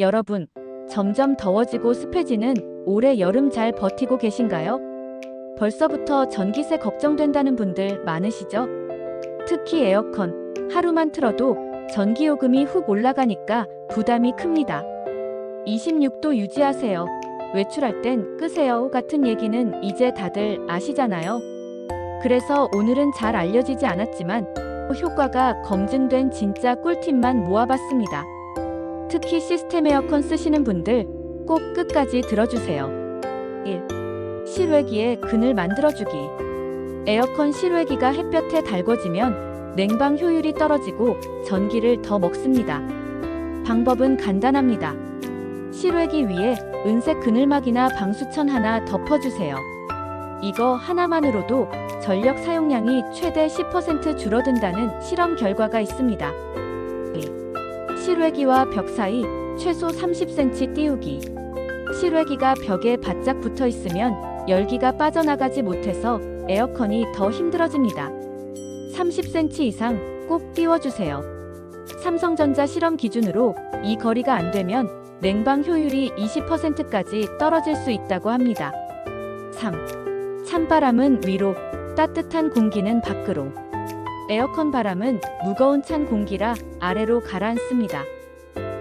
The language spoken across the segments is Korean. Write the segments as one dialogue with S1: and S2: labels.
S1: 여러분, 점점 더워지고 습해지는 올해 여름 잘 버티고 계신가요? 벌써부터 전기세 걱정된다는 분들 많으시죠? 특히 에어컨, 하루만 틀어도 전기요금이 훅 올라가니까 부담이 큽니다. 26도 유지하세요. 외출할 땐 끄세요 같은 얘기는 이제 다들 아시잖아요. 그래서 오늘은 잘 알려지지 않았지만 효과가 검증된 진짜 꿀팁만 모아봤습니다. 특히 시스템 에어컨 쓰시는 분들 꼭 끝까지 들어주세요. 1. 실외기에 그늘 만들어주기. 에어컨 실외기가 햇볕에 달궈지면 냉방 효율이 떨어지고 전기를 더 먹습니다. 방법은 간단합니다. 실외기 위에 은색 그늘막이나 방수천 하나 덮어주세요. 이거 하나만으로도 전력 사용량이 최대 10% 줄어든다는 실험 결과가 있습니다. 2. 실외기와 벽 사이 최소 30cm 띄우기. 실외기가 벽에 바짝 붙어 있으면 열기가 빠져나가지 못해서 에어컨이 더 힘들어집니다. 30cm 이상 꼭 띄워주세요. 삼성전자 실험 기준으로 이 거리가 안 되면 냉방 효율이 20%까지 떨어질 수 있다고 합니다. 3. 찬바람은 위로, 따뜻한 공기는 밖으로. 에어컨 바람은 무거운 찬 공기라 아래로 가라앉습니다.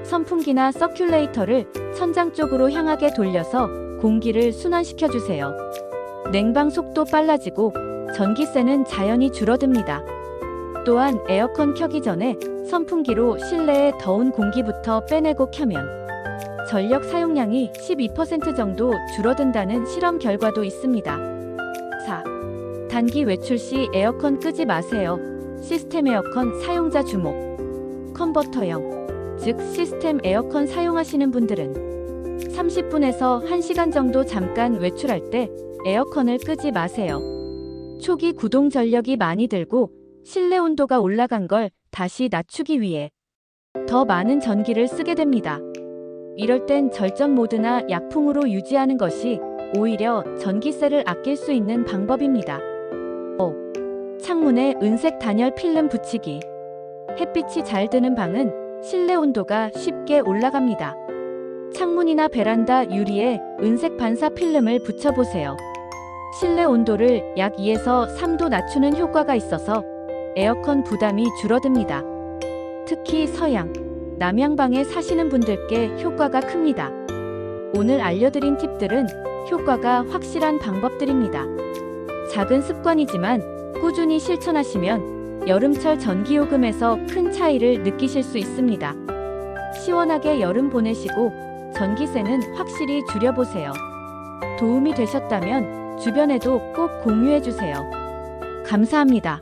S1: 선풍기나 서큘레이터를 천장 쪽으로 향하게 돌려서 공기를 순환시켜 주세요. 냉방 속도 빨라지고 전기세는 자연히 줄어듭니다. 또한 에어컨 켜기 전에 선풍기로 실내의 더운 공기부터 빼내고 켜면 전력 사용량이 12% 정도 줄어든다는 실험 결과도 있습니다. 4. 단기 외출 시 에어컨 끄지 마세요. 시스템 에어컨 사용자 주목. 컨버터형, 즉 시스템 에어컨 사용하시는 분들은 30분에서 1시간 정도 잠깐 외출할 때 에어컨을 끄지 마세요. 초기 구동 전력이 많이 들고 실내 온도가 올라간 걸 다시 낮추기 위해 더 많은 전기를 쓰게 됩니다. 이럴 땐 절전 모드나 약풍으로 유지하는 것이 오히려 전기세를 아낄 수 있는 방법입니다. 5. 창문에 은색 단열 필름 붙이기. 햇빛이 잘 드는 방은 실내 온도가 쉽게 올라갑니다. 창문이나 베란다 유리에 은색 반사 필름을 붙여보세요. 실내 온도를 약 2에서 3도 낮추는 효과가 있어서 에어컨 부담이 줄어듭니다. 특히 서양, 남양방에 사시는 분들께 효과가 큽니다. 오늘 알려드린 팁들은 효과가 확실한 방법들입니다. 작은 습관이지만 꾸준히 실천하시면 여름철 전기요금에서 큰 차이를 느끼실 수 있습니다. 시원하게 여름 보내시고 전기세는 확실히 줄여보세요. 도움이 되셨다면 주변에도 꼭 공유해주세요. 감사합니다.